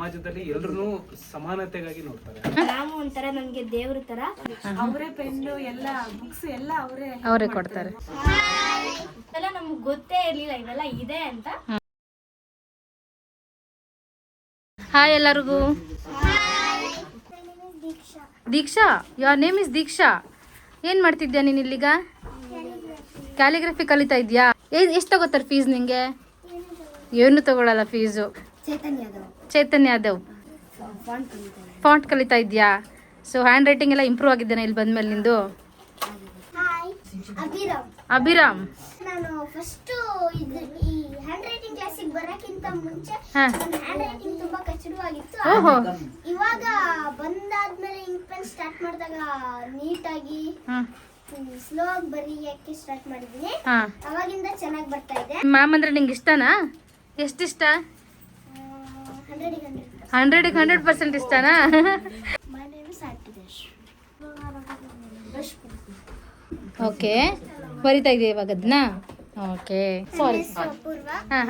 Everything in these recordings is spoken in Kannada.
ಸಮಾಜದಲ್ಲಿ ಎಲ್ಲರೂ ಸಮಾನತೆಗಾಗಿ ನೋಡ್ತಾರೆ. ನಾವು ಒಂಥರ ನಮ್ಗೆ ದೇವ್ರ ತರ. ಅವರೇ ಪೆನ್ನು ಎಲ್ಲ ಬುಕ್ಸ್ ಎಲ್ಲ ಅವರೇ ಅವರೇ ಕೊಡ್ತಾರೆ. ಎಲ್ಲ ನಮ್ಗೆ ಗೊತ್ತೇ ಇರ್ಲಿಲ್ಲ ಇವೆಲ್ಲ ಇದೆ ಅಂತ. ಹಾಯ್ ಎಲ್ಲರಿಗೂ. Deeksha your name is Deeksha. ಏನ್ ಮಾಡ್ತಿದ್ಯಾ ನೀನ್ ಇಲ್ಲಿಗ? ಕ್ಯಾಲಿಗ್ರಫಿ ಕಲಿತಾ ಇದ್ಯಾ? ಎಷ್ಟು ತಗೋತಾರೆ ಫೀಸ್ ನಿಂಗೆ? ಏನು ತಗೊಳಲ್ಲ ಫೀಸು ಚೈತನ್ಯ ಯಾದವ್. ಫಾಂಟ್ ಕಲಿತಾ ಇದ್ಯಾ? ಸೊ ಹ್ಯಾಂಡ್ ರೈಟಿಂಗ್ ಎಲ್ಲ ಇಂಪ್ರೂವ್ ಆಗಿದ್ದೇನೆ ಇಲ್ಲಿ ಬಂದ್ಮೇಲೆ ನಿಂದು? ಅಭಿರಾಮ್. ನಾನು ಫಸ್ಟ್ ಈ ಹ್ಯಾಂಡ್ ರೈಟಿಂಗ್ ಕ್ಲಾಸಿಗೆ ಬರಕ್ಕಿಂತ ಮುಂಚೆ ನನ್ನ ಹ್ಯಾಂಡ್ ರೈಟಿಂಗ್ ತುಂಬಾ ಕಚಡವಾಗಿತ್ತು ಓಹೋ. ಇವಾಗ ಬಂದಾದ್ಮೇಲೆ ಇಂಕ್ ಪೆನ್ ಸ್ಟಾರ್ಟ್ ಮಾಡಿದಾಗ ನೀಟಾಗಿ ಸ್ಲೋ ಆಗಿ ಬರೆಯಕ್ಕೆ ಸ್ಟಾರ್ಟ್ ಮಾಡಿದ್ದೀನಿ. ಅವಾಗಿಂದ ಚೆನ್ನಾಗಿ ಬರ್ತಾ ಇದೆ. ಮ್ಯಾಮ್ ಅಂದ್ರೆ ನಿಂಗೆ ಇಷ್ಟನಾ? ಎಷ್ಟಿಷ್ಟ? ಹಂಡ್ರೆಡಿಗೆ ಹಂಡ್ರೆಡ್ ಹಂಡ್ರೆಡ್ ಪರ್ಸೆಂಟ್ ಇಷ್ಟನಾ? ಓಕೆ ಬರಿತಾ ಇದೆಯಾ ಇವಾಗ ಅದನ್ನ ಓಕೆ ಸಾರಿ.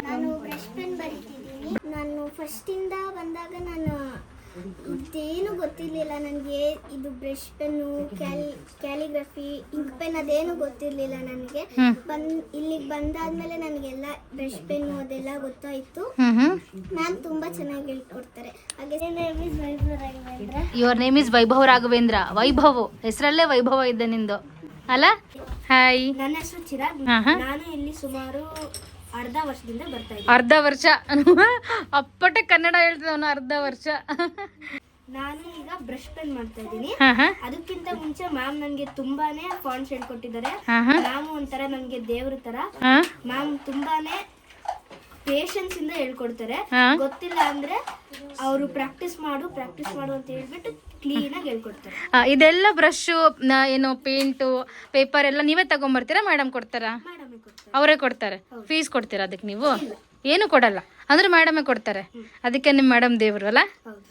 ನಾನು ಬ್ರಷ್ ಪೆನ್ ಬರಿತಿದ್ದೀನಿ. ನಾನು ಫಸ್ಟಿಂದ ಬಂದಾಗ ನಾನು ಇದೇನು ಗೊತ್ತಿರಲಿಲ್ಲ ನನಗೆ. ಇದು brush pen calli calligraphy ink pen ಅದೇನು ಗೊತ್ತಿರಲಿಲ್ಲ ನನಗೆ. ಇಲ್ಲಿ ಬಂದ್ ಇಲ್ಲಿಗೆ ಬಂದಾದ್ಮೇಲೆ ನನಗೆಲ್ಲ ಬ್ರಷ್ ಪೆನ್ನು ಅದೆಲ್ಲ ಗೊತ್ತಾಯ್ತು. ಮ್ಯಾಮ್ ತುಂಬಾ ಚೆನ್ನಾಗಿ ಹೇಳ್ಕೊಡ್ತಾರೆ. Your name is Vaibhav Raghavendra. Vaibhav ಹೆಸರಲ್ಲೇ ವೈಭವ ಇದೆ ನಿಂದು. ಅಲ್ಲ? ಹಾಯ್ ನನ್ನ ಹೆಸರು ಚಿರಾಗ್. ನಾನು ಇಲ್ಲಿ ಸುಮಾರು ಅರ್ಧ ವರ್ಷದಿಂದ ಬರ್ತಾ ಇದ್ದೀನಿ. ಅರ್ಧ ವರ್ಷ. ಅಪ್ಪಟ ಕನ್ನಡ ಹೇಳ್ತಿದ್ದವನು ಅರ್ಧ ವರ್ಷ. ನಾನು ಈಗ ಬ್ರಷ್ ಪೆನ್ ಮಾಡ್ತಾ ಇದ್ದೀನಿ. ಅದಕ್ಕಿಂತ ಮುಂಚೆ ಮ್ಯಾಮ್ ನನಗೆ ತುಂಬಾನೇ ಫಾಂಟ್ಸ್ ಹೇಳ್ಕೊಟ್ಟಿದ್ದಾರೆ. ಮ್ಯಾಮ್ ಒಂಥರ ನನ್ಗೆ ದೇವ್ರ ತರ ಮ್ಯಾಮ್ ತುಂಬಾನೇ ಪೇಷನ್ಸ್ ಇಂದ ಹೇಳ್ಕೊಡ್ತಾರೆ. ಗೊತ್ತಿಲ್ಲ ಅಂದ್ರೆ ಅವರು ಪ್ರಾಕ್ಟೀಸ್ ಮಾಡು ಪ್ರಾಕ್ಟೀಸ್ ಮಾಡು ಅಂತ ಹೇಳ್ಬಿಟ್ಟು ಕ್ಲೀನ್ ಆಗಿ ಹೇಳ್ಕೊಡ್ತಾರೆ. ಇದೆಲ್ಲ ಬ್ರಷ್ ಏನು ಪೇಂಟು ಪೇಪರ್ ಎಲ್ಲ ನೀವೇ ತಗೊಂಡ್ಬರ್ತೀರಾ ಮೇಡಮ್ ಕೊಡ್ತಾರೆ? ಅವರೇ ಕೊಡ್ತಾರೆ. ಫೀಸ್ ಕೊಡ್ತೀರಾ ಅದಕ್ಕೆ ನೀವು? ಏನು ಕೊಡಲ್ಲ. ಅಂದ್ರೆ ಮೇಡಮೇ ಕೊಡ್ತಾರೆ. ಅದಕ್ಕೆ ನಿಮ್ಮ ಮೇಡಮ್ ದೇವರು ಅಲ್ಲ? ಹೌದು.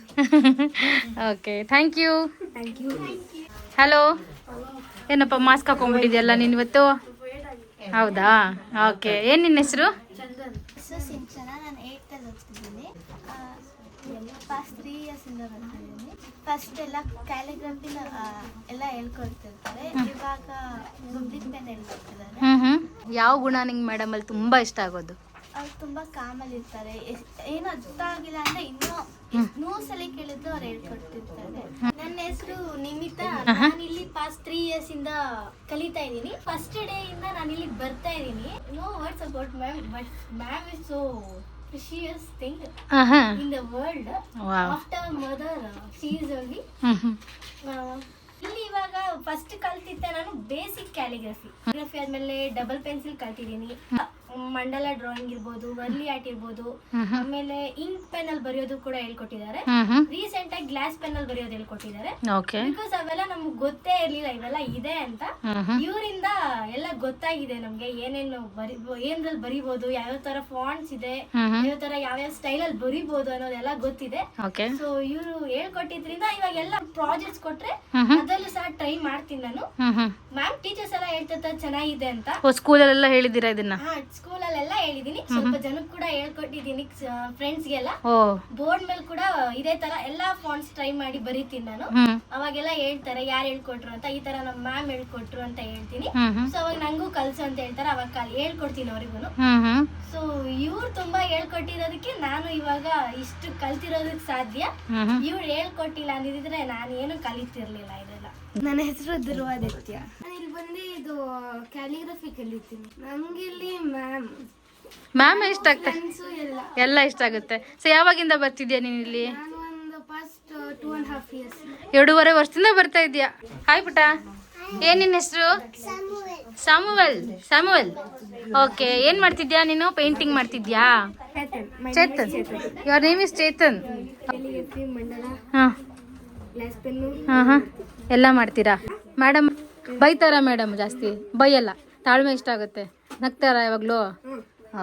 Okay thank you thank you hello ಏನಪ್ಪ ಮಾಸ್ಕ್ ಹಾಕೊಂಡ್ಬಿಟ್ಟಿದ್ಯಲ್ಲ ನೀನು ಇವತ್ತು? ಹೌದಾ? ಓಕೆ ಏನು ನಿನ್ನ ಹೆಸರು? ಹೆಸರು ಸಿಂಚನ. ನಾನು ಫಸ್ಟ್ ಎಲ್ಲ ಕ್ಯಾಲಿಗ್ರಫಿನ ಎಲ್ಲ ಹೇಳ್ಕೊಡ್ತಿರ್ತಾರೆ. ಇವಾಗ ದುಡ್ಡಿನ ಪೆನ್ ಹೇಳ್ಕೊಡ್ತಿದ್ದಾರೆ. ಹ್ಮ್ ಯಾವ ಗುಣ ನಿಂಗೆ ಮೇಡಮಲ್ಲಿ ತುಂಬಾ ಇಷ್ಟ ಆಗೋದು? ಅವ್ರು ತುಂಬಾ ಕಾಮಲ್ಲಿ ಇರ್ತಾರೆ. ಎಷ್ಟ್- ಏನು ಅರ್ಥ ಆಗಿಲ್ಲ ಅಂದ್ರೆ ಇನ್ನೂ ನೂರು ಸಲ ಕೇಳಿದ್ರು ಅವ್ರು ಹೇಳ್ಕೊಡ್ತಿರ್ತಾರೆ. ನನ್ನ ಹೆಸರು ನಿಮಿತಾ. ನಾನು ಇಲ್ಲಿ ಪಾಸ್ಟ್ ತ್ರೀ ಇಯರ್ಸ್ ಇಂದ ಕಲಿತಾ ಇದ್ದೀನಿ. ಫಸ್ಟ್ ಡೇ ಇಂದ ನಾನು ಇಲ್ಲಿ ಬರ್ತಾ ಇದ್ದೀನಿ. No words about ma'am but ma'am is so thing ಹಾಂ ಹಾಂ in the world wow after mother she is only ಹ್ಞೂ ಹ್ಞೂ ಇಲ್ಲಿ ಇವಾಗ ಫಸ್ಟ್ ಕಲ್ತಿದ್ದೆ ನಾನು ಬೇಸಿಕ್ ಕ್ಯಾಲಿಗ್ರಫಿ ಕ್ಯಾಲಿಗ್ರಫಿ ಆದ್ಮೇಲೆ ಡಬಲ್ ಪೆನ್ಸಿಲ್ ಕಲ್ತಿದ್ದೀನಿ. ಮಂಡಲ ಡ್ರಾಯಿಂಗ್ ಇರ್ಬೋದು ವರ್ಲಿ ಆರ್ಟ್ ಇರ್ಬೋದು ಆಮೇಲೆ ಇಂಕ್ ಪೆನ್ ಅಲ್ಲಿ ಬರೆಯೋದು ಕೂಡ ಹೇಳ್ಕೊಟ್ಟಿದ್ದಾರೆ. ರೀಸೆಂಟ್ ಆಗಿ ಗ್ಲಾಸ್ ಪೆನ್ ಅಲ್ಲಿ ಬರೆಯೋದು ಹೇಳ್ಕೊಟ್ಟಿದ್ದಾರೆ. ಬಿಕಾಸ್ ಅವೆಲ್ಲ ನಮ್ಗೆ ಗೊತ್ತೇ ಇರ್ಲಿಲ್ಲ ಇವೆಲ್ಲ ಇದೆ ಅಂತ. ಇವರಿಂದ ಎಲ್ಲ ಗೊತ್ತಾಗಿದೆ ನಮ್ಗೆ ಏನೇನು ಬರಿ ಏನ್ರಲ್ಲಿ ಬರಿಬೋದು ಯಾವ ತರ ಫಾಂಟ್ಸ್ ಇದೆ ಯಾವ ತರ ಯಾವ್ಯಾವ ಸ್ಟೈಲ್ ಅಲ್ಲಿ ಬರಿಬೋದು ಅನ್ನೋದೆಲ್ಲ ಗೊತ್ತಿದೆ. ಸೊ ಇವರು ಹೇಳ್ಕೊಟ್ಟಿದ್ರಿಂದ ಇವಾಗ ಎಲ್ಲ ಪ್ರಾಜೆಕ್ಟ್ಸ್ ಕೊಟ್ರೆ ಅದರಲ್ಲೂ ಸಹ ಟ್ರೈ ಮಾಡ್ತೀನಿ ನಾನು. ಮ್ಯಾಮ್ ಟೀಚರ್ಸ್ ಎಲ್ಲ ಹೇಳ್ತಿರ್ತಾರೆ ಚೆನ್ನಾಗಿದೆ ಅಂತ. ಸ್ಕೂಲ್ ಸ್ಕೂಲಲ್ಲೆಲ್ಲ ಹೇಳಿದ್ದೀರಾ ಇದನ್ನ? ಸ್ಕೂಲಲ್ಲೆಲ್ಲ ಹೇಳಿದೀನಿ. ಸ್ವಲ್ಪ ಜನಕ್ಕೆ ಕೂಡ ಹೇಳ್ಕೊಟ್ಟಿದ್ದೀನಿ ಫ್ರೆಂಡ್ಸ್ಗೆಲ್ಲ ಓ. ಬೋರ್ಡ್ ಮೇಲೆ ಕೂಡ ಇದೇ ತರ ಎಲ್ಲಾ ಫಾಂಟ್ಸ್ ಟ್ರೈ ಮಾಡಿ ಬರೀತೀನಿ ನಾನು. ಅವಾಗೆಲ್ಲ ಹೇಳ್ತಾರೆ ಯಾರು ಹೇಳ್ಕೊಟ್ರು ಅಂತ. ಈ ತರ ನಮ್ಮ ಮ್ಯಾಮ್ ಹೇಳ್ಕೊಟ್ರು ಅಂತ ಹೇಳ್ತೀನಿ. ಸೊ ಅವಾಗ ನಂಗೂ ಕಲ್ಸು ಅಂತ ಹೇಳ್ತಾರೆ. ಅವಾಗ ಕಲ್ ಹೇಳ್ಕೊಡ್ತೀನಿ ಅವ್ರಿಗೂ ಹ್ಮ್ ಸೊ ಇವ್ರು ತುಂಬಾ ಹೇಳ್ಕೊಟ್ಟಿರೋದಕ್ಕೆ ನಾನು ಇವಾಗ ಇಷ್ಟು ಕಲ್ತಿರೋದಕ್ಕೆ ಸಾಧ್ಯ. ಇವ್ರು ಹೇಳ್ಕೊಟ್ಟಿಲ್ಲ ಅಂದಿದ್ರೆ ನಾನು ಏನು ಕಲಿತಿರ್ಲಿಲ್ಲ ಇದೆಲ್ಲ. ನನ್ನ ಹೆಸರು ಧ್ರುವಾದಿತ್ಯ ಬಂದು ಇದು ಕ್ಯಾಲಿಗ್ರಫಿ ಕಲಿತೀನಿ ನಮ್ಗೆ ಇಲ್ಲಿ ಮ್ಯಾಮ್ ಮ್ಯಾಮ್ ಇಷ್ಟ ಆಗ್ತದೆ ಫ್ರೆಂಡ್ಸು ಎಲ್ಲ. ಎಲ್ಲ ಇಷ್ಟ ಆಗುತ್ತೆ? ಸೊ ಯಾವಾಗಿಂದ ಬರ್ತಿದ್ಯಾ ನೀನು ಇಲ್ಲಿ? ನಾನು ಒಂದು first two and half years ಎರಡೂವರೆ ವರ್ಷದಿಂದ ಬರ್ತಾ ಇದೀಯಾ? ಹಾಯ್ ಪುಟ. ಏನಿನ ನಿನ್ನ ಹೆಸರು? ಸಾಮುವೆಲ್. ಸಾಮುವೆಲ್. ಓಕೆ ಏನ್ ಮಾಡ್ತಿದ್ಯಾ ನೀನು? ಪೇಂಟಿಂಗ್ ಮಾಡ್ತಿದ್ಯಾ? Chetan your name is Chetan. ಮಂಡಲ ಹಾ. Glass pen. ಹಾ ಹಾ. ಎಲ್ಲ ಮಾಡ್ತೀರಾ? ಮೇಡಮ್ ಬೈತಾರ ಮೇಡಮ್ ಜಾಸ್ತಿ. ಬೈಯಲ್ಲ. ತಾಳ್ಮೆ ಇಷ್ಟ ಆಗುತ್ತೆ. ನಗ್ತಾರ ಯಾವಾಗಲೂ?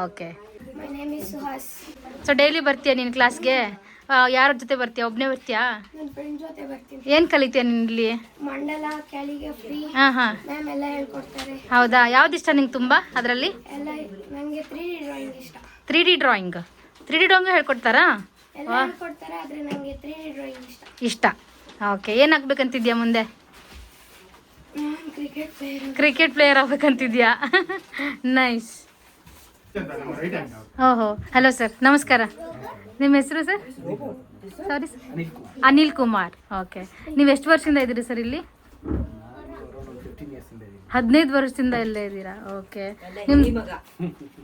ಓಕೆ. ಸೊ ಡೈಲಿ ಬರ್ತೀಯಾ ನೀನು ಕ್ಲಾಸ್ಗೆ ಯಾರ ಜೊತೆ ಬರ್ತೀಯಾ? ಒಬ್ಬನೇ ಬರ್ತೀಯಾ? ಏನು ಕಲಿತೀಯ ನಿನ್ನಲ್ಲಿ ಇಲ್ಲಿ? ಮಂಡಲ ಹಾಂ ಹಾಂ. ಮ್ಯಾಮ್ ಎಲ್ಲ ಹೇಳ್ಕೊಡ್ತಾರೆ. ಹೌದಾ? ಯಾವ್ದು ಇಷ್ಟ ನಿಂಗೆ ತುಂಬ ಅದರಲ್ಲಿ? ಎಲ್ಲ ನನಗೆ ತ್ರೀ ಡಿ ಡ್ರಾಯಿಂಗ್ ಇಷ್ಟ. Three D drawing three D drawing ಹೇಳ್ಕೊಡ್ತಾರಾ? ಎಲ್ಲ ಹೇಳ್ಕೊಡ್ತಾರೆ ಆದ್ರೆ ನಂಗೆ ತ್ರೀ ಡಿ ಡ್ರಾಯಿಂಗ್ ಇಷ್ಟ. ಇಷ್ಟ. ಓಕೆ. ಏನಾಗ್ಬೇಕಂತಿದ್ಯಾ ಮುಂದೆ? ಕ್ರಿಕೆಟ್ ಪ್ಲೇಯರ್ ಆಗ್ಬೇಕಂತಿದ್ಯಾ? ನೈಸ್ ಓಹೋ ಹಲೋ ಸರ್ ನಮಸ್ಕಾರ. ನಿಮ್ಮ ಹೆಸರು sir sorry Anil Kumar. Okay ನೀವು ಎಷ್ಟು ವರ್ಷದಿಂದ ಇದ್ದೀರಿ ಸರ್ ಇಲ್ಲಿ? ಹದಿನೈದು ವರ್ಷದಿಂದ ಇಲ್ಲೇ ಇದ್ದೀರಾ? ಓಕೆ ನಿಮ್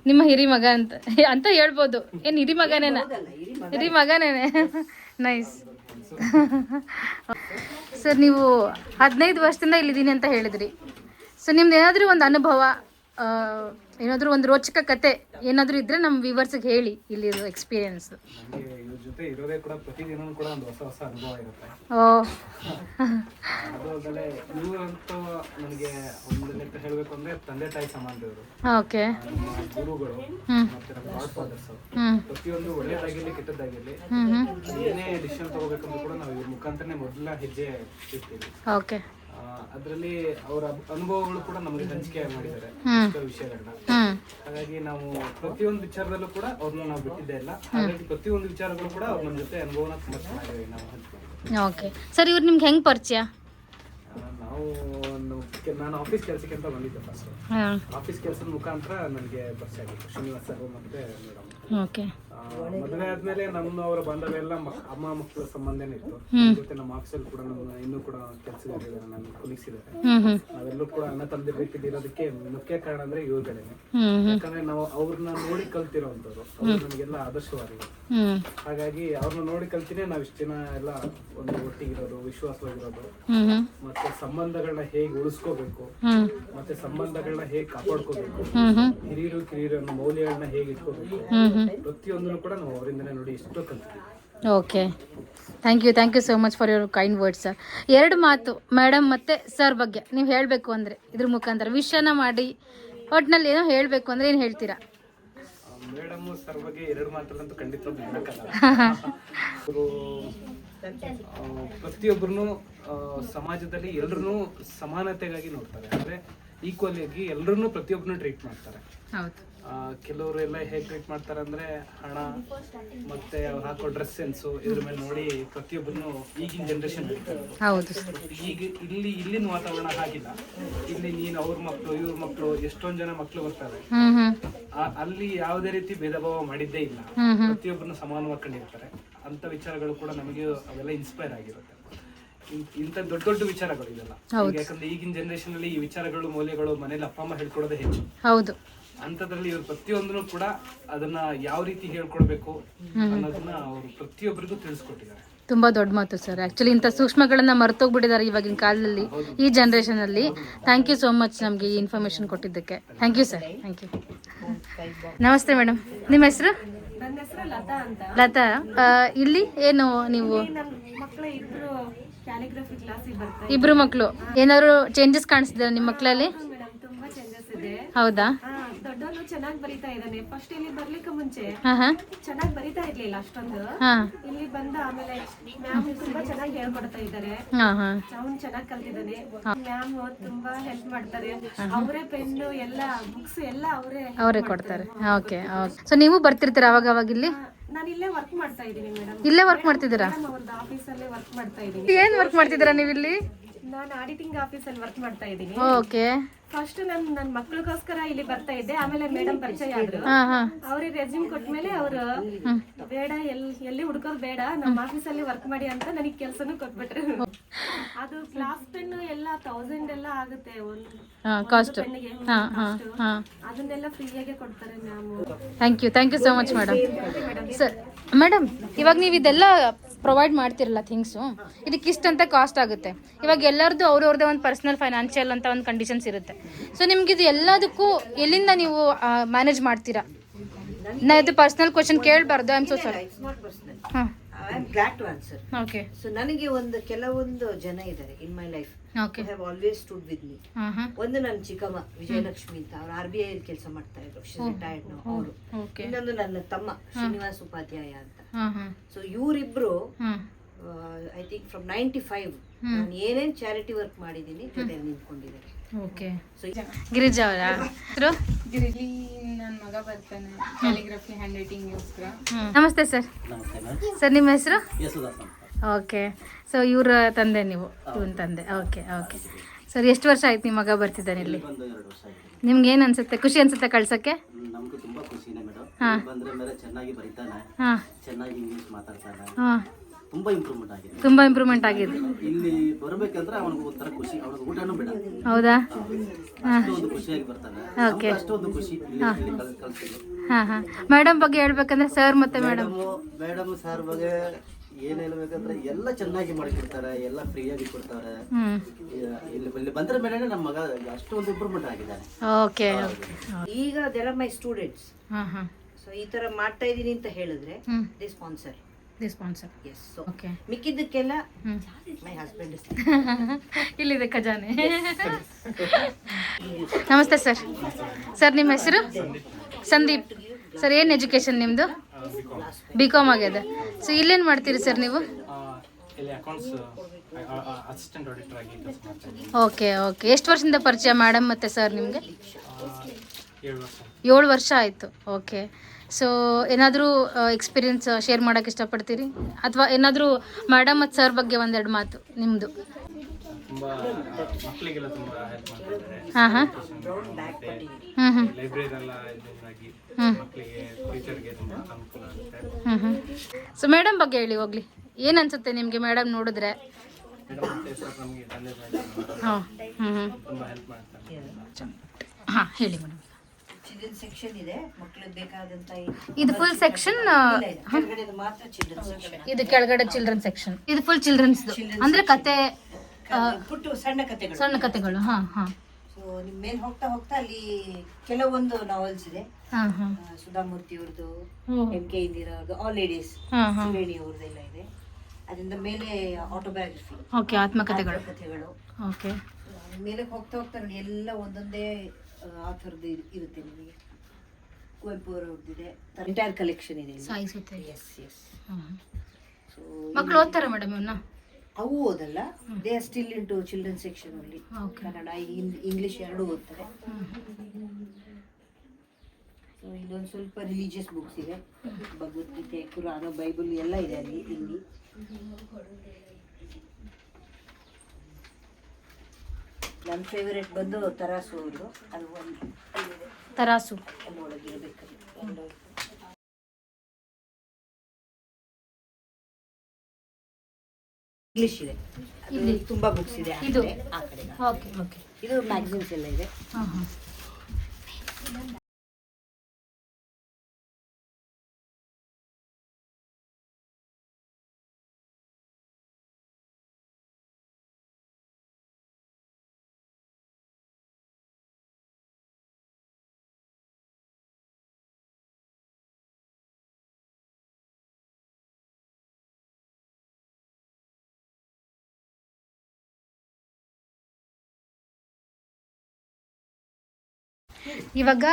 ನಿಮ್ಮ ಹಿರಿ ಮಗ ಅಂತ ಅಂತ ಹೇಳ್ಬೋದು. ಏನು ಹಿರಿ ಮಗನೇನ ಹಿರಿ ಮಗನೇನೆ ನೈಸ್ ಸರ್ ನೀವು ಹದಿನೈದು ವರ್ಷದಿಂದ ಇಲ್ಲಿದ್ದೀನಿ ಅಂತ ಹೇಳಿದ್ರಿ. ಸೊ ನಿಮ್ದು ಏನಾದರೂ ಒಂದು ಅನುಭವ ಏನಾದರೂ ಒಂದು ರೋಚಕ ಕತೆ ಏನಾದರೂ ಇದ್ರೆ ನಮ್ಮ ವ್ಯೂವರ್ಸಿಗೆ ಹೇಳಿ ಇಲ್ಲಿರೋ ಎಕ್ಸ್ಪೀರಿಯನ್ಸ್ ಇವ್ರ ಜೊತೆ ಇರೋದೇ ಕೂಡ ಪ್ರತಿದಿನನೂ ಕೂಡ ಒಂದು ಹೊಸ ಹೊಸ ಅನುಭವ ಇರುತ್ತೆ. ಓ. ಅದು ಅಲ್ಲದೆ ಇವರಂತೂ ನನಗೆ ಒಂದು ಲೆಕ್ಕ ಹೇಳಬೇಕು ಅಂದ್ರೆ ತಂದೆ ತಾಯಿ ಸಮಾನದವರು ಓಕೆ. ನಮ್ಮ ಗುರುಗಳು. ಮತ್ತೆ ನಮ್ಮ ಗಾಡ್ ಫಾದರ್ಸ್ ಪ್ರತಿಯೊಂದು ಒಳ್ಳೇದಾಗಿರ್ಲಿ ಕೆಟ್ಟದ್ದಾಗಿರ್ಲಿ ಡಿಸಿಷನ್ ತಗೋಬೇಕಂದ್ರೂ ಕೂಡ ನಾವು ಇವ್ರ ಮುಖಾಂತರನೇ ಮೊದಲ ಹೆಜ್ಜೆ ಇರ್ತೀವಿ ಓಕೆ ಅದರಲ್ಲಿ ಅವರ ಅನುಭವಗಳು ಕೂಡ ನಮಗೆ ಹಂಚಿಕೆ ಮಾಡಿದ್ದಾರೆ. ಎಷ್ಟೋ ವಿಷಯಗಳನ್ನ ಹಾಗಾಗಿ ನಾವು ಪ್ರತಿಯೊಂದು ವಿಚಾರದಲ್ಲೂ ಕೂಡ ಅವ್ರನ್ನ ನಾವು ಬಿಟ್ಟಿದ್ದೇ ಇಲ್ಲ. ಹಾಗಾಗಿ ಪ್ರತಿಯೊಂದು ವಿಚಾರಗಳು ಕೂಡ ಅವ್ರ ನಮ್ಮ ಜೊತೆ ಅನುಭವನ ತುಂಬಾ ಚೆನ್ನಾಗಿ ನಾವು ಹಂಚ್ಕೊಂಡಿದ್ದೀವಿ ಓಕೆ ಸರ್ ಇವ್ರು ನಿಮ್ಗೆ ಹೆಂಗ್ ಪರಿಚಯ? ನಾವು ನಾನು ಆಫೀಸ್ ಕೆಲಸಕ್ಕೆ ಅಂತ ಬಂದಿದ್ದೆ ಫಸ್ಟ್ ಆಫೀಸ್ ಕೆಲಸದ ಮುಖಾಂತರ ನನಗೆ ಪರಿಚಯ ಆಗಿತ್ತು ಶ್ರೀನಿವಾಸ್ ಸರ್ ಮತ್ತೆ ಮೇಡಮ್. ಓಕೆ ಮದುವೆ ಆದ್ಮೇಲೆ ನಮ್ಮ ಅವರ ಬಾಂಧವ್ಯ ಎಲ್ಲ ಮಕ್- ಅಮ್ಮ ಮಕ್ಕಳ ಸಂಬಂಧನೇ ಇತ್ತು. ಜೊತೆ ನಮ್ಮ ಆಫೀಸಲ್ಲಿ ಕೂಡ ನಮ್ಮ ಇನ್ನೂ ಕೂಡ ಕೆಲಸಗಾರಿದ್ದಾರೆ ನನ್ನ ಹ್ಞೂ ನಾವೆಲ್ಲರೂ ಕೂಡ ಅಣ್ಣ ತಂದೆ ರೀತಿಲಿರೋದಕ್ಕೆ ಮುಖ್ಯ ಕಾರಣ ಅಂದ್ರೆ ಇವ್ರುಗಳೇನೆ ಯಾಕಂದ್ರೆ ನಾವು ಅವ್ರನ್ನ ನೋಡಿ ಕಲ್ತಿರೋಂಥವ್ರು. ಅವ್ರು ನಮಗೆಲ್ಲ ಆದರ್ಶವಾದಿಗಳು ಹಾಗಾಗಿ ಅವ್ರನ್ನ ನೋಡಿ ಕಲ್ತಿನೇ ನಾವು ಇಷ್ಟು ಜನ ಎಲ್ಲ ಒಂದು ಒಟ್ಟಿಗಿರೋದು ವಿಶ್ವಾಸವಾಗಿರೋದು. ಮತ್ತೆ ಸಂಬಂಧಗಳನ್ನ ಹೇಗೆ ಉಳಿಸ್ಕೋಬೇಕು ಮತ್ತೆ ಸಂಬಂಧಗಳನ್ನ ಹೇಗೆ ಕಾಪಾಡ್ಕೋಬೇಕು ಹಿರಿಯರು ಕಿರಿಯರು ಅನ್ನೋ ಮೌಲ್ಯಗಳನ್ನ ಹೇಗೆ ಇಟ್ಕೋಬೇಕು. ಹ್ಞೂ ಕೂಡ ನಾವು ಅವರಿಂದನೇ ನೋಡಿ ಎಷ್ಟೋ ಕಲ್ತಿದ್ದೀವಿ okay. Thank you thank you so much for your kind word sir ಎರಡು ಮಾತು ಮೇಡಮ್ ಮತ್ತು ಸರ್ ಬಗ್ಗೆ. ನೀವು ಹೇಳಬೇಕು ಅಂದರೆ ಇದ್ರ ಮುಖಾಂತರ ವಿಷಯನ ಮಾಡಿ ಒಟ್ಟಿನಲ್ಲಿ ಏನೋ ಹೇಳಬೇಕು ಅಂದರೆ ಏನು ಹೇಳ್ತೀರಾ? ಮೇಡಮ್ ಸರ್ ಬಗ್ಗೆ ಎರಡು ಮಾತಲ್ಲಂತೂ ಖಂಡಿತ ಹೇಳಕ್ಕಾಗಲ್ಲ ಅವರು ಪ್ರತಿಯೊಬ್ಬರು ಸಮಾಜದಲ್ಲಿ ಎಲ್ಲರೂ ಸಮಾನತೆಗಾಗಿ ನೋಡ್ತಾರೆ. ಅಂದ್ರೆ ಈಕ್ವಲ್ ಆಗಿ ಎಲ್ಲರನ್ನೂ ಪ್ರತಿಯೊಬ್ಬನು ಟ್ರೀಟ್ ಮಾಡ್ತಾರೆ. ಹೌದು. ಕೆಲವರು ಎಲ್ಲ ಹೇಗೆ ಟ್ರೀಟ್ ಮಾಡ್ತಾರೆ ಅಂದ್ರೆ ಹಣ ಮತ್ತೆ ಅವ್ರು ಹಾಕೋ ಡ್ರೆಸ್ ಸೆನ್ಸು ಇದ್ರ ಮೇಲೆ ನೋಡಿ ಪ್ರತಿಯೊಬ್ಬನು ಈಗಿನ ಜನರೇಷನ್ ಹೌದು. ಈಗ ಇಲ್ಲಿ ಇಲ್ಲಿನ ವಾತಾವರಣ ಹಾಗಿಲ್ಲ. ಇಲ್ಲಿ ನೀನು ಅವ್ರ ಮಕ್ಕಳು ಇವ್ರ ಮಕ್ಕಳು ಎಷ್ಟೊಂದ್ ಜನ ಮಕ್ಕಳು ಬರ್ತಾರೆ. ಅಲ್ಲಿ ಯಾವುದೇ ರೀತಿ ಭೇದ ಭಾವ ಮಾಡಿದ್ದೇ ಇಲ್ಲ. ಪ್ರತಿಯೊಬ್ಬರನ್ನು ಸಮಾನವಾಗಿ ಕಂಡಿರ್ತಾರೆ ಅಂತ ವಿಚಾರಗಳು ಕೂಡ ನಮಗೆ ಅವೆಲ್ಲ ಇನ್ಸ್ಪೈರ್ ಆಗಿರುತ್ತೆ. ಇಂಥ ದೊಡ್ಡ ದೊಡ್ಡ ವಿಚಾರಗಳು ಇದೆಲ್ಲ. ಯಾಕಂದ್ರೆ ಈಗಿನ ಜನರೇಷನ್ ಅಲ್ಲಿ ಈ ವಿಚಾರಗಳು ಮೌಲ್ಯಗಳು ಮನೇಲಿ ಅಪ್ಪ ಅಮ್ಮ ಹೇಳ್ಕೊಡೋದೇ ಹೆಚ್ಚು. ಹೌದು. ಅಂತದ್ರಲ್ಲಿ ಇವ್ರು ಪ್ರತಿಯೊಂದನ್ನು ಕೂಡ ಅದನ್ನ ಯಾವ ರೀತಿ ಹೇಳ್ಕೊಡ್ಬೇಕು ಅನ್ನೋದನ್ನ ಅವರು ಪ್ರತಿಯೊಬ್ಬರಿಗೂ ತಿಳಿಸ್ಕೊಟ್ಟಿದ್ದಾರೆ. ತುಂಬಾ ದೊಡ್ಡ ಮಾತು ಸರ್. ಆಕ್ಚುಲಿ ಇಂಥ ಸೂಕ್ಷ್ಮಗಳನ್ನು ಮರ್ತೋಗ್ಬಿಟ್ಟಿದ್ದಾರೆ ಇವಾಗಿನ ಕಾಲದಲ್ಲಿ ಈ ಜನರೇಷನ್ ಅಲ್ಲಿ. ಥ್ಯಾಂಕ್ ಯು ಸೋ ಮಚ್ ನಮಗೆ ಈ ಇನ್ಫಾರ್ಮೇಶನ್ ಕೊಟ್ಟಿದ್ದಕ್ಕೆ. Thank you sir thank you ನಮಸ್ತೆ ಮೇಡಮ್ ನಿಮ್ಮ ಹೆಸರು? ಲತಾ ಅಂತ. ಲತಾ. ಇಲ್ಲಿ ಏನು ನೀವು? ನಮ್ಮ ಮಕ್ಕಳ ಇಬ್ರು ಕ್ಯಾಲಿಗ್ರಫಿ ಕ್ಲಾಸಿಗೆ ಬರ್ತಾರೆ ಇಬ್ರು ಮಕ್ಕಳು ಏನಾದ್ರು ಚೇಂಜಸ್ ಕಾಣಿಸಿದ್ರ ನಿಮ್ಮ ಮಕ್ಕಳಲ್ಲಿ? ಮೇಡಮ್ ತುಂಬಾ ಚೇಂಜಸ್ ಇದೆ. ಹೌದಾ? ಹಾ ದೊಡ್ಡವನು ಚೆನ್ನಾಗಿ ಬರಿತಾ ಇದ್ದಾನೆ. ಫಸ್ಟ್ ಇಲ್ಲಿ ಬರ್ಲಿಕ್ಕೆ ಮುಂಚೆ ಚೆನ್ನಾಗಿ ಬರಿತಾ ಇರ್ಲಿಲ್ಲ ಅಷ್ಟೊಂದು. ಇಲ್ಲಿ ಬಂದ ಆಮೇಲೆ ಮ್ಯಾಮ್ ತುಂಬಾ ಚೆನ್ನಾಗಿ ಹೇಳ್ಕೊಡ್ತಾ ಇದ್ದಾರೆ. ಅವನು ಚೆನ್ನಾಗಿ ಕಲ್ತಿದ್ದಾನೆ. ಮ್ಯಾಮ್ ತುಂಬಾ ಹೆಲ್ಪ್ ಮಾಡ್ತಾರೆ. ಅವರೇ ಪೆನ್ ಎಲ್ಲ ಬುಕ್ಸ್ ಎಲ್ಲ ಅವರೇ ಅವರೇ ಕೊಡ್ತಾರೆ. ಓಕೆ ಓಕೆ ಸೊ ನೀವು ಬರ್ತಿರ್ತೀರಾ ಅವಾಗ ಅವಾಗ ಇಲ್ಲಿ ನಾನು ಇಲ್ಲೇ ವರ್ಕ್ ಮಾಡ್ತಾ ಇದ್ದೀನಿ ಮೇಡಮ್ ಇಲ್ಲೇ ವರ್ಕ್ ಮಾಡ್ತಿದ್ದೀರಾ? ಒಂದು ಆಫೀಸಲ್ಲೇ ವರ್ಕ್ ಮಾಡ್ತಾ ಇದ್ದೀನಿ. ಏನು ವರ್ಕ್ ಮಾಡ್ತಿದ್ದೀರಾ ನೀವು ಇಲ್ಲಿ ನಾನು ಆಡಿಟಿಂಗ್ ಆಫೀಸಲ್ಲಿ ವರ್ಕ್ ಮಾಡ್ತಾ ಇದ್ದೀನಿ. ಓಕೆ ಫಸ್ಟ್ ನಾನು ನನ್ನ ಮಕ್ಳಿಗೋಸ್ಕರ ಇಲ್ಲಿ ಬರ್ತಾ ಇದ್ದೆ. ಆಮೇಲೆ ಮೇಡಮ್ ಪರಿಚಯ ಆದ್ರು. ಅವ್ರಿಗೆ ರೆಸ್ಯೂಮ್ ಕೊಟ್ಮೇಲೆ ಅವರು ಬೇಡ ಎಲ್ ಎಲ್ಲಿ ಹುಡ್ಕೋರ್ ಬೇಡ ನಮ್ಮ ಆಫೀಸಲ್ಲಿ ವರ್ಕ್ ಮಾಡಿ ಅಂತ ನನಗೆ ಕೆಲಸನೂ ಕೊಟ್ಬಿಟ್ರು. ಅದು ಕ್ಲಾಸ್ ಪೆನ್ ಎಲ್ಲ ತೌಸಂಡ್ ಎಲ್ಲ ಆಗುತ್ತೆ. ಒಂದು ಕಾಸ್ಟ್ ಅದನ್ನೆಲ್ಲ ಫ್ರೀಯಾಗೆ ಕೊಡ್ತಾರೆ ma'am thank you thank you so much madam sir madam ಇವಾಗ ನೀವು ಇದೆಲ್ಲ ಪ್ರೊವೈಡ್ ಮಾಡ್ತಿರಲ್ಲ ಥಿಂಗ್ಸು ಇದಕ್ಕೆ ಇಷ್ಟಂತ ಕಾಸ್ಟ್ ಆಗುತ್ತೆ. ಇವಾಗ ಎಲ್ಲರದ್ದು ಅವ್ರವ್ರದ್ದೇ ಒಂದು ಪರ್ಸ್ನಲ್ ಫೈನಾನ್ಷಿಯಲ್ ಅಂತ ಒಂದು ಕಂಡೀಷನ್ಸ್ ಇರುತ್ತೆ. ಸೊ ನಿಮ್ಗೆ ಇದು ಎಲ್ಲದಕ್ಕೂ ಎಲ್ಲಿಂದ ನೀವು ಮ್ಯಾನೇಜ್ ಮಾಡ್ತೀರಾ? ನಾ ಇದು ಪರ್ಸ್ನಲ್ ಕ್ವಶನ್ ಕೇಳಬಾರ್ದು. I am so sorry it's not personal ಹಾಂ. I am glad to answer okay so ನನಗೆ ಒಂದು ಕೆಲವೊಂದು ಜನ ಇದ್ದಾರೆ in my life okay have always stood with me ಒಂದು ನನ್ನ ಚಿಕ್ಕಮ್ಮ ವಿಜಯಲಕ್ಷ್ಮಿ ಅಂತ ಅವ್ರು ಆರ್ ಬಿ ಐ ಕೆಲಸ ಮಾಡ್ತಾ ಇದ್ರು. ರಿಟೈರ್ಡ್ ಅವರು. ಇನ್ನೊಂದು ನನ್ನ ತಮ್ಮ ಶ್ರೀನಿವಾಸ್ ಉಪಾಧ್ಯಾಯ ಅಂತ. ಸೊ ಇವರಿಬ್ರು I think from ninety five ನಾನು ಏನೇನ್ ಚಾರಿಟಿ ವರ್ಕ್ ಮಾಡಿದ್ದೀನಿ ಜೊತೆಯಲ್ಲಿ ನಿಂತ್ಕೊಂಡಿದ್ದಾರೆ. ಓಕೆ ಸೊ ಗಿರಿಜಾ ಅವರಾ? ಹೆಸರು ಇಲ್ಲಿ ನನ್ನ ಮಗ ಬರ್ತಾನೆ ಕ್ಯಾಲಿಗ್ರಫಿ ಹ್ಯಾಂಡ್ ರೈಟಿಂಗ್ ನಮಸ್ತೆ ಸರ್. ನಮಸ್ತೆ ಸರ್ ನಿಮ್ಮ ಹೆಸರು? ಓಕೆ. ಸೊ ಇವ್ರ ತಂದೆ ನೀವು ಇವನ್ ತಂದೆ. Okay okay. ಸರ್ ಎಷ್ಟು ವರ್ಷ ಆಯ್ತು ನಿಮ್ಮ ಮಗ ಬರ್ತಿದ್ದಾನೆ ಇಲ್ಲಿ? ನಿಮ್ಗೆ ಏನು ಅನ್ಸುತ್ತೆ? ಖುಷಿ ಅನ್ಸುತ್ತೆ ಕಳ್ಸಕ್ಕೆ? ಬಂದ್ರೆ ಮೇಲೆ ಚೆನ್ನಾಗಿ ಬರೀತಾನೆ ಹಾಂ. ಚೆನ್ನಾಗಿ ಇಂಗ್ಲಿಷ್ ಮಾತಾಡ್ತಾನೆ. ಹಾಂ. ತುಂಬಾ ಇಂಪ್ರೂವ್ಮೆಂಟ್ ಆಗಿದೆ. ತುಂಬ ಇಂಪ್ರೂವ್ಮೆಂಟ್ ಆಗಿದೆ. ಇಲ್ಲಿ ಬರ್ಬೇಕಂದ್ರೆ ಅವನಿಗೆ ಒಂಥರ ಖುಷಿ ಅವನಿಗೆ ಊಟನೂ ಬೇಡ. ಹೌದಾ? ಅಷ್ಟೊಂದು ಖುಷಿಯಾಗಿ ಬರ್ತಾನೆ. ಓಕೆ. ಅಷ್ಟೊಂದು ಖುಷಿ ಇಲ್ಲಿ ಇಲ್ಲಿ ಕಲ್- ಕಲ್ಸಿದ್ದು. ಹಾಂ ಹಾಂ. ಮೇಡಮ್ ಬಗ್ಗೆ ಹೇಳ್ಬೇಕಂದ್ರೆ ಸರ್ ಮತ್ತೆ ಮೇಡಮ್. ಮೇಡಮ್ ಸರ್ ಬಗ್ಗೆ ಏನ್ ಹೇಳ್ಬೇಕಂದ್ರೆ ಎಲ್ಲ ಚೆನ್ನಾಗಿ ಮಾಡಿಕೊಡ್ತಾರೆ ಎಲ್ಲ ಫ್ರೀಯಾಗಿ ಕೊಡ್ತಾರೆ. ಹ್ಞೂ ಇಲ್ಲಿ ಇಲ್ಲಿ ಬಂದ್ರೆ ಮೇಲೆ ನಮ್ಮ ಮಗ ಅಷ್ಟೊಂದು ಇಂಪ್ರೂವ್ಮೆಂಟ್ ಆಗಿದೆ. ಓಕೆ. ಓಕೆ ಈಗ ದೆರ್ ಆರ್ ಮೈ ಸ್ಟೂಡೆಂಟ್ಸ್ ಹಾಂ ಹಾಂ. ಸೊ ಈ ತರ ಮಾಡ್ತಾ ಇದೀನಿ ಅಂತ ಹೇಳಿದ್ರೆ ಹ್ಮ್. They sponsor the sponsors so okay ಮಿಕ್ಕಿದ್ದಕ್ಕೆಲ್ಲ. My husband ಇಲ್ಲಿದೆ ಖಜಾನೆ. ನಮಸ್ತೆ ಸರ್. ಸರ್ ನಿಮ್ಮ ಹೆಸರು? ಸಂದೀಪ್. ಸರ್ ಏನು ಎಜುಕೇಶನ್ ನಿಮ್ಮದು ಬಿ ಕಾಮ್ ಆಗ್ಯದ ಸೊ ಇಲ್ಲೇನು ಮಾಡ್ತೀರಿ ಸರ್ ನೀವು? ಆ, ಇಲ್ಲಿ ಅಕೌಂಟ್ಸ್ ಅಸಿಸ್ಟೆಂಟ್ ಆಡಿಟರ್ ಆಗಿ ಕೆಲಸ ಮಾಡ್ತಾ ಇದ್ದೀನಿ. ಓಕೆ ಓಕೆ ಎಷ್ಟು ವರ್ಷದಿಂದ ಪರಿಚಯ ಮೇಡಮ್ ಮತ್ತೆ ಸರ್ ನಿಮಗೆ? ಆ, ಏಳು ವರ್ಷ. ಏಳು ವರ್ಷ ಆಯಿತು. ಓಕೆ ಸೊ ಏನಾದರೂ ಎಕ್ಸ್ಪೀರಿಯನ್ಸ್ ಶೇರ್ ಮಾಡೋಕ್ಕೆ ಇಷ್ಟಪಡ್ತೀರಿ? ಅಥವಾ ಏನಾದರೂ ಮೇಡಮ್ ಮತ್ತು ಸರ್ ಬಗ್ಗೆ ಒಂದೆರಡು ಮಾತು ನಿಮ್ಮದು ಹಾಂ ಹಾಂ. ಹ್ಞೂ ಹ್ಞೂ ಹ್ಞೂ ಹ್ಞೂ ಸೊ ಮೇಡಮ್ ಬಗ್ಗೆ ಹೇಳಿ ಹೋಗ್ಲಿ. ಏನು ಅನ್ಸುತ್ತೆ ನಿಮಗೆ ಮೇಡಮ್ ನೋಡಿದ್ರೆ? ಹಾಂ ಹ್ಞೂ ಹ್ಞೂ ಹಾಂ ಹೇಳಿ ಮೇಡಮ್ ಚಿಲ್ಡ್ರನ್ ಸೆಕ್ಷನ್ ಇದೆ. ಮಕ್ಕಳಿಗೆ ಬೇಕಾದಂತ ಇದು ಫುಲ್ ಸೆಕ್ಷನ್ ಕೆಳಗಡೆ ಮಾತ್ರ ಚಿಲ್ಡ್ರನ್ ಸೆಕ್ಷನ್ ಇದು ಕೆಳಗಡೆ ಚಿಲ್ಡ್ರನ್ ಸೆಕ್ಷನ್. ಇದು ಫುಲ್ ಚಿಲ್ಡ್ರನ್ಸ್ ಅಂದ್ರೆ ಕತೆ ಪುಟ್ಟು ಸಣ್ಣ ಕಥೆಗಳು ಸಣ್ಣ ಕತೆಗಳು ಹಾ ಹಾ. ಸೊ ನಿಮ್ ಮೇಲೆ ಹೋಗ್ತಾ ಹೋಗ್ತಾ ಅಲ್ಲಿ ಕೆಲವೊಂದು ನಾವೆಲ್ಸ್ ಇದೆ. ಸುಧಾಮೂರ್ತಿ ಅವ್ರದ್ದು. ಎಂ ಕೆ ಇಂದಿರಾ ಅವ್ರದ್ದು ಆಲ್ ಲೇಡೀಸ್ ತ್ರಿವೇಣಿ ಅವ್ರದ್ದೆಲ್ಲ ಇದೆ. ಅದರಿಂದ ಮೇಲೆ ಆಟೋಬಯೋಗ್ರಫಿ ಓಕೆ ಆತ್ಮಕತೆಗಳು. ಕಥೆಗಳು ಓಕೆ ಮೇಲೆ ಹೋಗ್ತಾ ಹೋಗ್ತಾ ಎಲ್ಲ ಒಂದೊಂದೇ ಆ ಥರದ್ದು ಇರುತ್ತೆ ನಿಮಗೆ. ಕುವೆಂಪು ಅವ್ರದ್ದಿದೆ ಎಂಟೈರ್ ಕಲೆಕ್ಷನ್ ಇದೆ ಸಾಯಿಸುತ್ತೆ. ಎಸ್ ಎಸ್ ಸೊ ಮಕ್ಕಳು ಓದ್ತಾರ ಮೇಡಮ್ ಅವನ್ನ ಅವು ಓದಲ್ಲ. They are still in to children section ಅಲ್ಲಿ. ಕನ್ನಡ ಇಂಗ್ಲಿಷ್ ಎರಡೂ ಓದ್ತಾರೆ. ಸೊ ಇಲ್ಲೊಂದು ಸ್ವಲ್ಪ ರಿಲಿಜಿಯಸ್ ಬುಕ್ಸ್ ಇದೆ ಭಗವದ್ಗೀತೆ ಕುರಾನ ಬೈಬಲ್ ಎಲ್ಲ ಇದೆ ಅಲ್ಲಿ ಇಲ್ಲಿ. ನನ್ನ ಫೇವ್ರೆಟ್ ಬಂದು ತರಾಸು ಅವರು ಅದು ಒಂದು ತರಾಸು. ಅಲ್ಲೊಳಗೆ ಇಂಗ್ಲಿಷ್ ಇದೆ. ಇಲ್ಲಿ. ತುಂಬಾ ಬುಕ್ಸ್ ಇದೆ ಇದು? ಆ ಕಡೆ ಓಕೆ ಓಕೆ ಇದು ಮ್ಯಾಗಝಿನ್ಸ್ ಎಲ್ಲ ಇದೆ. ಹಾಂ ಹಾಂ ಇವಾಗ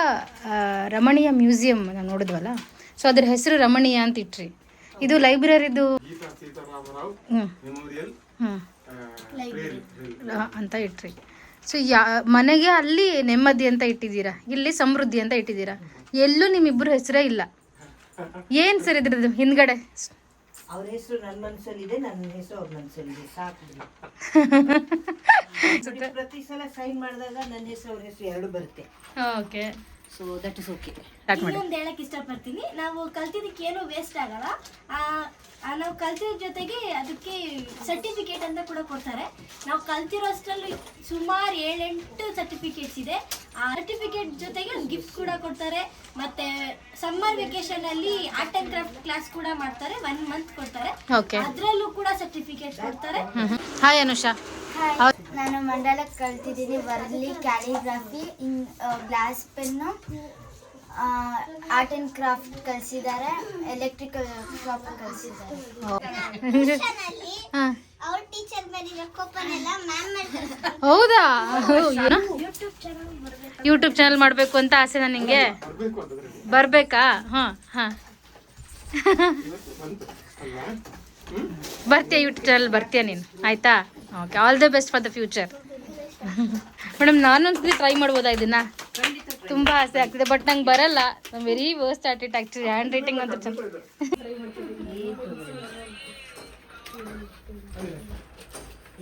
ರಮಣೀಯ ಮ್ಯೂಸಿಯಂ ನಾವು ನೋಡಿದ್ವಲ್ಲ? ಸೊ ಅದ್ರ ಹೆಸರು ರಮಣೀಯ ಅಂತ ಇಟ್ರಿ. ಇದು ಲೈಬ್ರರಿದು ಅಂತ ಇಟ್ರಿ. ಸೊ ಯಾ ಮನೆಗೆ ಅಲ್ಲಿ ನೆಮ್ಮದಿ ಅಂತ ಇಟ್ಟಿದ್ದೀರಾ? ಇಲ್ಲಿ ಸಮೃದ್ಧಿ ಅಂತ ಇಟ್ಟಿದ್ದೀರಾ? ಎಲ್ಲೂ ನಿಮ್ಮಿಬ್ಬರು ಹೆಸರೇ ಇಲ್ಲ. ಏನು ಸರ್ ಇದ್ರದ್ದು ಹಿಂದ್ಗಡೆ? ಅವ್ರ ಹೆಸರು ನನ್ನ ಮನಸ್ಸಲ್ಲಿದೆ ನನ್ನ ಹೆಸರು ಅವ್ರ ಮನಸ್ಸಲ್ಲಿದೆ ಸಾಕು ಪ್ರತಿ ಸಲ ಸೈನ್ ಮಾಡಿದಾಗ ನನ್ನ ಹೆಸರು ಅವ್ರ ಹೆಸರು ಎರಡು ಬರುತ್ತೆ. Okay. So that is okay start ಮಾಡಿ. ಇನ್ನೊಂದು ಹೇಳಕ್ ಇಷ್ಟಪಡ್ತೀನಿ ನಾವು ಕಲ್ತಿದ್ದಕ್ಕೆ ಏನೂ ವೇಸ್ಟ್ ಆಗಲ್ಲ. ನಾವು ಕಲ್ತಿರೋ ಜೊತೆಗೆ ಅದಕ್ಕೆ ಸರ್ಟಿಫಿಕೇಟ್ ಅಂತ ಕೂಡ ಕೊಡ್ತಾರೆ. ನಾವು ಕಲ್ತಿರೋ ಅಷ್ಟರಲ್ಲಿ ಸುಮಾರು ಏಳೆಂಟು ಸರ್ಟಿಫಿಕೇಟ್ಸ್ ಇದೆ. ಸರ್ಟಿಫಿಕೇಟ್ ಜೊತೆಗೆ ಒಂದು ಗಿಫ್ಟ್ ಕೂಡ ಕೊಡ್ತಾರೆ. ಮತ್ತೆ ಸಮ್ಮರ್ ವೆಕೇಶನ್ ಅಲ್ಲಿ ಆರ್ಟ್ ಅಂಡ್ ಕ್ರಾಫ್ಟ್ ಕ್ಲಾಸ್ ಕೂಡ ಮಾಡ್ತಾರೆ. ಒನ್ ಮಂತ್ ಕೊಡ್ತಾರೆ. ಅದ್ರಲ್ಲೂ ಅದರಲ್ಲೂ ಕೂಡ ಸರ್ಟಿಫಿಕೇಟ್ ಕೊಡ್ತಾರೆ. ಹಾಯ್ ಅನುಷಾ. ನಾನು ಮಂಡಲಕ್ಕೆ ಕಲ್ತಿದ್ದೀನಿ Warli calligraphy in glass pen art and craft ಕಲಿಸಿದ್ದಾರೆ ಎಲೆಕ್ಟ್ರಿಕಲ್ ಶಾಪ್ ಕಲಿಸಿದ್ದಾರೆ ಹಾಂ. ಅವ್ರ ಟೀಚರ್ ಬರೀ ಕೋಪನೆಲ್ಲ ಮ್ಯಾಮ್ ಹೌದಾ? ಯೂಟ್ಯೂಬ್ ಚಾನಲ್ ಮಾಡಬೇಕು ಅಂತ ಆಸೆ ನನಗೆ ಬರಬೇಕಾ ಹಾಂ ಹಾಂ. ಬರ್ತೀಯ ಯೂಟ್ಯೂಬ್ ಚಾನಲ್ ಬರ್ತೀಯ ನೀನು. ಆಯ್ತಾ? Okay all the best for the future madam ನಾನೊಂದ್ಸತಿ try ಮಾಡ್ಬೋದಾ ಇದನ್ನ? ತುಂಬಾ ಆಸೆ ಆಗ್ತಿದೆ ಬಟ್ ನಂಗೆ ಬರಲ್ಲ. Very worst at it actually handwriting ಅಂತ ಚಂದ.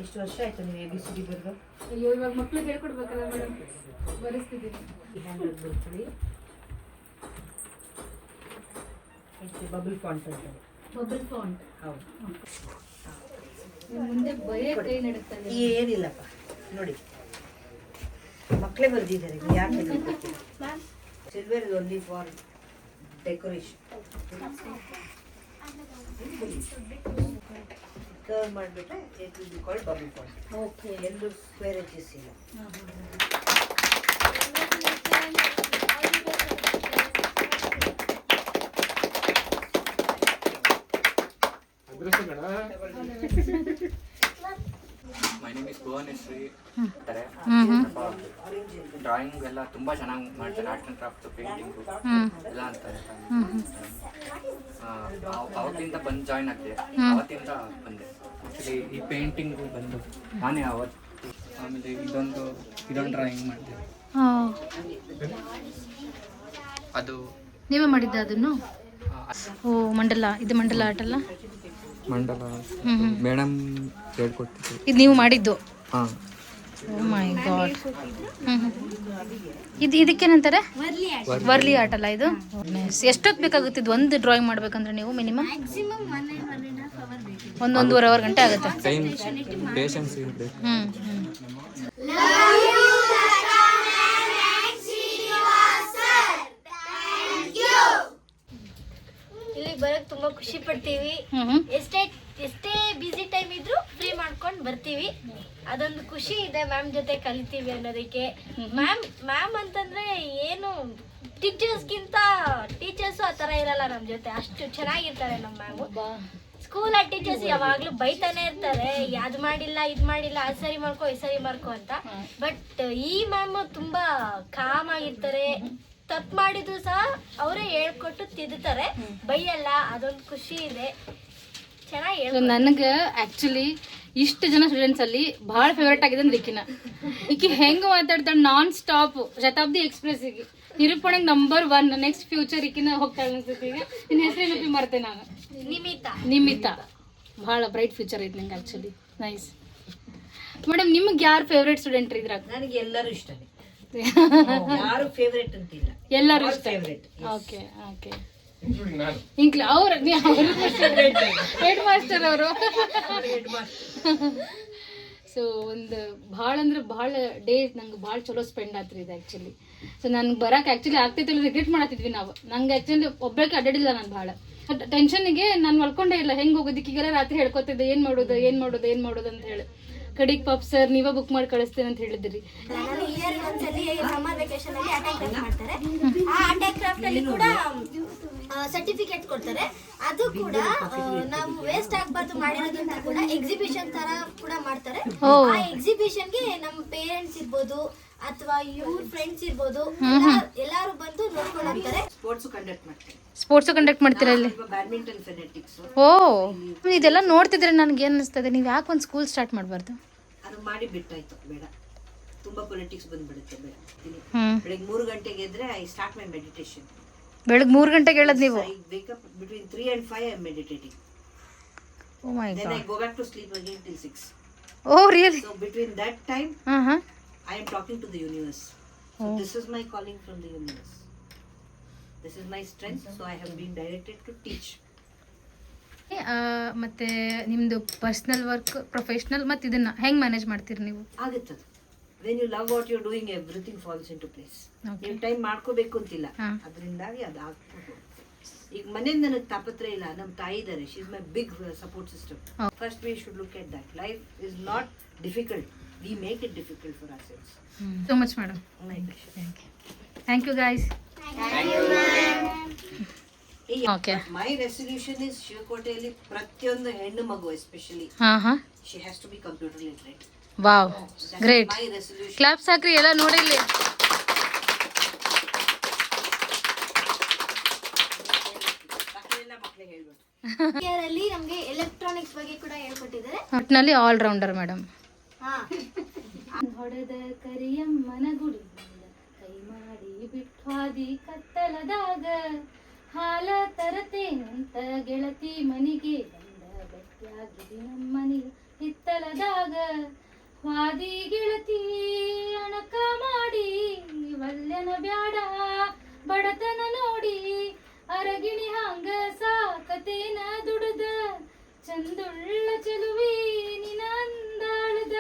ಎಷ್ಟು ವರ್ಷ ಆಯ್ತು ನೀವು ಎ ಬಿ ಸಿ ಡಿ ಬರೆದು? ಅಯ್ಯೋ ಇವಾಗ ಮಕ್ಳಿಗೆ ಹೇಳ್ಕೊಡ್ಬೇಕಲ್ಲ ಮೇಡಮ್ ಬರೆಸ್ತಿದ್ದೀನಿ. ಹ್ಯಾಂಡ್ರೆಡ್ ಬರ್ತೀವಿ ಬಬಲ್ ಫಾಂಟ್ ಅಂತ. ಬಬಲ್ ಫಾಂಟ್ ಹೌದು. ಮುಂದೆ ಬರೀ ಕೈ ನಡುತ್ತದೆ ಏನಿಲ್ಲಪ್ಪ. ನೋಡಿ. ಮಕ್ಕಳೇ ಬರೆದಿದ್ದಾರೆ ಯಾಕೆ silver is only for decoration curve ಮಾಡಿಬಿಟ್ರೆ it will be called bubble font okay ಎಲ್ಲೂ ಸ್ಕ್ವೇರ್ ಎಡ್ಜಸ್ ಇಲ್ಲ. ಮೈ ನೇಮ್ ಇಸ್ ಭುವನೇಶ್ವರಿ ಅಂತಾರೆ ಹ್ಮ್. ಡ್ರಾಯಿಂಗ್ ಎಲ್ಲ ತುಂಬಾ ಚೆನ್ನಾಗಿ ಮಾಡ್ತಾರೆ ಆರ್ಟ್ ಆ್ಯಂಡ್ ಕ್ರಾಫ್ಟ್ ಪೇಂಟಿಂಗು ಎಲ್ಲ ಅಂತ ಅವತ್ತಿಂದ ಬಂದು ಜಾಯ್ನ್ ಆಗ್ತಿದೆ ಅವತ್ತಿಂದ ಬಂದೆ. ಆ್ಯಕ್ಚುಲಿ ಈ ಪೇಂಟಿಂಗು ಬಂದು ನಾನೇ ಅವತ್ತು ಆಮೇಲೆ ಇದೊಂದು ಇದೊಂದು ಡ್ರಾಯಿಂಗ್ ಮಾಡಿದೆ ಅದು ನೀವೇ ಮಾಡಿದ್ದೆ ಅದನ್ನು? ಓ ಮಂಡಲ ಇದು ಮಂಡಲ ಆರ್ಟ್ ಅಲ್ಲ? ಮಂಡಲ. ಮೇಡಮ್ ಹೇಳ್ಕೊಟ್ಟಿದ್ದು. ಇದು ನೀವು ಮಾಡಿದ್ದು? ಹಾಂ. ಮೈ ಗಾಡ್ ಇದು? ಇದಕ್ಕೇನಂತಾರೆ? ವರ್ಲಿ ಆರ್ಟ್ ಅಲ್ಲ ಇದು? ಎಷ್ಟೊತ್ತು ಬೇಕಾಗುತ್ತೆ ಇದು? ಒಂದು ಡ್ರಾಯಿಂಗ್ ಮಾಡ್ಬೇಕಂದ್ರೆ ನೀವು ಮಿನಿಮಮ್ ಒಂದೊಂದೂವರೆ ಅವರ್ ಬೇಕು. ಒಂದು ಒಂದೂವರೆ ಅವರ್ ಗಂಟೆ ಆಗುತ್ತೆ. ಹ್ಮ್ ಇಲ್ಲಿ ಬರಕ್ ತುಂಬಾ ಖುಷಿ ಪಡ್ತೀವಿ. ಎಷ್ಟೇ ಎಷ್ಟೇ ಬಿಸಿ ಟೈಮ್ ಇದ್ರು ಫ್ರೀ ಮಾಡ್ಕೊಂಡು ಬರ್ತೀವಿ. ಅದೊಂದು ಖುಷಿ ಇದೆ ಮ್ಯಾಮ್ ಜೊತೆ ಕಲಿತೀವಿ ಅನ್ನೋದಕ್ಕೆ. ಮ್ಯಾಮ್ ಮ್ಯಾಮ್ ಅಂತಂದ್ರೆ ಏನು ಟೀಚರ್ಸ್ಗಿಂತ ಟೀಚರ್ಸು ಆ ಥರ ಇರಲ್ಲ ನಮ್ಮ ಜೊತೆ. ಅಷ್ಟು ಚೆನ್ನಾಗಿರ್ತಾರೆ ನಮ್ಮ ಮ್ಯಾಮು. ಸ್ಕೂಲ್ ಟೀಚರ್ಸ್ ಯಾವಾಗ್ಲೂ ಬೈತಾನೆ ಇರ್ತಾರೆ. ಅದ್ ಮಾಡಿಲ್ಲ ಇದು ಮಾಡಿಲ್ಲ ಅದು ಸರಿ ಮಾಡ್ಕೋ ಈ ಸರಿ ಮಾಡ್ಕೋ ಅಂತ. ಬಟ್ ಈ ಮ್ಯಾಮ್ ತುಂಬಾ ಕಾಮ್ ಆಗಿರ್ತಾರೆ. ತಪ್ಪು ಮಾಡಿದ್ರು ಸಹ ಅವರೇ ಹೇಳ್ಕೊಟ್ಟು ತಿದ್ದುತ್ತಾರೆ ಬೈಯಲ್ಲ ಅದೊಂದು ಖುಷಿ ಇದೆ. ಚೆನ್ನಾಗಿ ನನಗೆ ಆ್ಯಕ್ಚುಲಿ ಇಷ್ಟು ಜನ ಸ್ಟೂಡೆಂಟ್ಸ್ ಅಲ್ಲಿ ಬಹಳ ಫೇವ್ರೇಟ್ ಆಗಿದೆ ಅಂದ್ರೆ ಈಕಿನ ಈಕಿ ಹೆಂಗೆ ಮಾತಾಡ್ತಾಳೆ ನಾನ್ ಸ್ಟಾಪ್ ಶತಾಬ್ದಿ ಎಕ್ಸ್ಪ್ರೆಸ್ಸಿಗೆ ನಿರೂಪಣೆ ನಂಬರ್ ಒನ್ ನೆಕ್ಸ್ಟ್ ಫ್ಯೂಚರ್ ಈಕಿನ ಹೋಗ್ತಾಳೆ ಅನ್ಸುತ್ತೆ ಈಗ. ನಿನ್ನ ಹೆಸರೇನಪ್ಪಿ ಮರ್ತೆ ನಾನು. ನಿಮಿತ. ನಿಮಿತ. ಬಹಳ ಬ್ರೈಟ್ ಫ್ಯೂಚರ್ ಐತೆ ನಂಗೆ ಆಕ್ಚುಲಿ ನೈಸ್ ಮೇಡಮ್ ನಿಮ್ಗೆ ಯಾರು ಫೇವ್ರೇಟ್ ಸ್ಟೂಡೆಂಟ್ ಇದ್ರಾಗ? ನನಗೆ ಎಲ್ಲರೂ ಇಷ್ಟ ಯಾರು ಫೇವ್ರೇಟ್ ಅಂತಿಲ್ಲ. ಎಲ್ಲರೂ ಇಷ್ಟ. ಓಕೆ ಓಕೆ ಓಕೆ ಇಂಕ್ಲ ಅವ್ರ ಹೆಡ್ ಮಾಸ್ಟರ್ ಅವರು. ಸೊ ಒಂದು ಭಾಳ ಅಂದ್ರೆ ಭಾಳ ಡೇಸ್ ನಂಗೆ ಭಾಳ ಚಲೋ ಸ್ಪೆಂಡ್ ಆತ್ರಿ ಇದು ಆ್ಯಕ್ಚುಲಿ ಸೊ ನನ್ಗೆ ಬರಕ್ಕೆ ಆ್ಯಕ್ಚುಲಿ ಆಗ್ತೈತಿಲ್ಲ ರಿಗ್ರೆಟ್ ಮಾಡತ್ತಿದ್ವಿ ನಾವು. ನಂಗೆ ಆ್ಯಕ್ಚುಲಿ ಒಬ್ಬಕ್ಕೆ ಅಡ್ಡಾಡಿಲ್ಲ ನಾನು ಭಾಳ. ಟೆನ್ಷನ್ಗೆ ನಾನು ಮಲ್ಕೊಂಡೇ ಇಲ್ಲ ಹೆಂಗೆ ಹೋಗೋದಕ್ಕಿಗೆಲ್ಲ ರಾತ್ರಿ ಹೇಳ್ಕೊತಿದ್ದೆ ಏನು ಮಾಡೋದು ಏನು ಮಾಡೋದು ಏನು ಮಾಡೋದು ಅಂತ ಹೇಳಿ. ಕಡಿಗೆ ಪಾಪ್ ಸರ್ ನೀವೇ ಬುಕ್ ಮಾಡಿ ಕಳಿಸ್ತೇನೆ ಅಂತ ಹೇಳಿದ್ರಿ. ನಾನು ಇಯರ್ ಒಂದ್ಸಲಿ ಸಮ್ಮರ್ ವೆಕೇಶನ್ ಅಲ್ಲಿ ಆರ್ಟ್ ಮಾಡ್ತಾರೆ. ಆ ಅಟ್ಯಾಕ್ ಕ್ರಾಫ್ಟ್ ಅಲ್ಲಿ ಕೂಡ ಸರ್ಟಿಫಿಕೇಟ್ ಕೊಡ್ತಾರೆ. ಅದು ಕೂಡ ನಾವು ವೇಸ್ಟ್ ಆಗಬಾರ್ದು ಮಾಡಿರೋದ್ರಿಂದ ಕೂಡ ಎಕ್ಸಿಬಿಷನ್ ತರ ಕೂಡ ಮಾಡ್ತಾರೆ. ಆ ಎಕ್ಸಿಬಿಷನ್ಗೆ ನಮ್ಮ ಪೇರೆಂಟ್ಸ್ ಇರ್ಬೋದು ಅಥವಾ ಇವ್ರ ಫ್ರೆಂಡ್ಸ್ ಇರ್ಬೋದು ಎಲ್ಲಾ- ಎಲ್ಲಾರು ಬಂದು ನೋಡ್ಕೊಂಡು ಹೋಗ್ತಾರೆ. ಸ್ಪೋರ್ಟ್ಸ್ ಕಂಡಕ್ಟ್ ಮಾಡ್ತಾರೆ. ಸ್ಪೋರ್ಟ್ಸ್ ಕಂಡಕ್ಟ್ ಮಾಡ್ತೀರಾ ಇಲ್ಲಿ ಬ್ಯಾಡ್ಮಿಂಟನ್ ಫೆನೆಟಿಕ್ಸ್ ಓ ಇದೆಲ್ಲ ನೋಡ್ತಿದ್ರೆ ನನಗೆ ಏನು ಅನಿಸ್ತದೆ? ನೀವು ಯಾಕೆ ಒಂದು ಸ್ಕೂಲ್ ಸ್ಟಾರ್ಟ್ ಮಾಡಬಾರ್ದು? ಅದು ಮಾಡಿ ಬಿಟ್ಟಾಯ್ತು ಬೇಡ. ತುಂಬಾ ಪೊಲಿಟಿಕ್ಸ್ ಬಂದ್ಬಿಡುತ್ತೆ ಬೇಡ. ಬೆಳಗ್ಗೆ ಮೂರು ಗಂಟೆಗೆ ಎದ್ರೆ ಐ ಸ್ಟಾರ್ಟ್ ಮೈ ಮೆಡಿಟೇಷನ್ ಬೆಳಗ್ಗೆ ಮೂರು ಗಂಟೆಗೆ ಹೇಳೋದು ನೀವು. Wake up between three and five I am meditating oh my I god to six oh really so between that time ಹಾಂ ಹಾಂ I am talking to the universe. So this is my calling from the universe. This is my strength, so I have been directed to teach. ಮತ್ತೆ ನಿಮ್ಮದು ಪರ್ಸ್ನಲ್ ವರ್ಕ್ ಪ್ರೊಫೆಷನಲ್ ಮತ್ತೆ ಇದನ್ನ ಹೆಂಗ್ ಮ್ಯಾನೇಜ್ ಮಾಡ್ತೀರಿ ನೀವು? ಆಗುತ್ತದೆ. When you love what you doing everything falls in to place ನೀವು ಟೈಮ್ ಮಾಡ್ಕೋಬೇಕು ಅಂತಿಲ್ಲ. ಅದರಿಂದಾಗಿ ಅದು ಆಗ್ಬೋದು ಈಗ ಮನೆಯಿಂದ ನನಗೆ ತಾಪತ್ರ ಇಲ್ಲ. ನಮ್ಮ ತಾಯಿ ಇದ್ದಾರೆ she is my big support system first we should look at that life is not difficult we make it difficult for ourselves so much madam thank you guys Okay. My resolution is ಶಿವಕೋಟೆಯಲ್ಲಿ ಪ್ರತಿಯೊಂದು ಹೆಣ್ಣು ಮಗು especially she has to be computer literate wow great clap claps ಹಾಕ್ರಿ ಎಲ್ಲ ನೋಡಿ ಇಲ್ಲಿ. ಮಕ್ಕಳಿಗೆ ಹೇಳ್ಬೇಕು ಇಯರ್ ಅಲ್ಲಿ ನಮಗೆ ಎಲೆಕ್ಟ್ರಾನಿಕ್ಸ್ ಬಗ್ಗೆ ಕೂಡ ಹೇಳ್ಕೊಟ್ಟಿದ್ದಾರೆ. ಒಟ್ಟಿನಲ್ಲಿ ಆಲ್ ರೌಂಡರ್ ಮೇಡಮ್ ಹಾ. ಹೊಡೆದ ಕರಿಯಮ್ಮನ ಗುಡಿ ಕೈ ಮಾಡಿ ಬಿಟ್ವಾದಿ ಕತ್ತಲದಾಗ ಹಾಲ ತರತೇನಂತ ಗೆಳತಿ ಮನೆಗೆ ಬಂದ ಬೆಟ್ಟಿಯಾಗಿದಿ ನಮ್ಮನಿ ಹಿತ್ತಲದಾಗ. ವಾದಿ ಗೆಳತಿ, ಅಣಕ ಮಾಡಿ ವಲ್ಯನ ಬ್ಯಾಡ, ಬಡತನ ನೋಡಿ, ಅರಗಿಣಿ ಹಂಗ ಸಾಕತೇನ ದುಡದ, ಚಂದುಳ್ಳ ಚೆಲುವಿ ನಿನಂದಾಳದ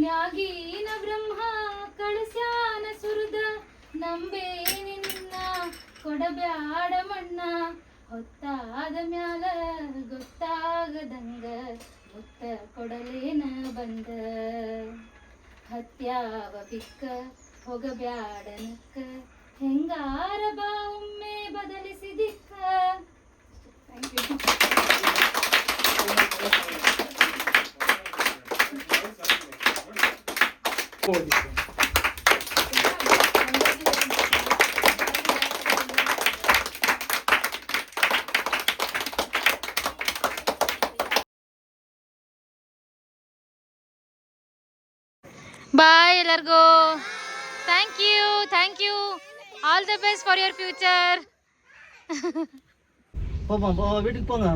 ನ್ಯಾಗೀನ ಬ್ರಹ್ಮ ಕಳಸ್ಯಾನ ಸುರದ, ನಂಬೇ ನಿನ್ನ ಕೊಡಬ್ಯಾಡ ಮಣ್ಣ, ಹೊತ್ತಾದ ಮ್ಯಾಲ ಗೊತ್ತಾಗದಂಗ. ಮುತ್ತ ಕೊಡಲೇನ ಬಂದ? ಹತ್ಯಾವ ಬಿಕ್ಕ ಹೊಗಬ್ಯಾಡನಕ್ಕ ಹೆಂಗಾರ ಬಾ ಒಮ್ಮೆ ಬದಲಿಸಿದಿಕ್ಕ ಥ್ಯಾಂಕ್ ಯು எல்லாருக்கும் thank you thank you all the best for your future போப்போம் போ வீட்டுக்கு போங்க.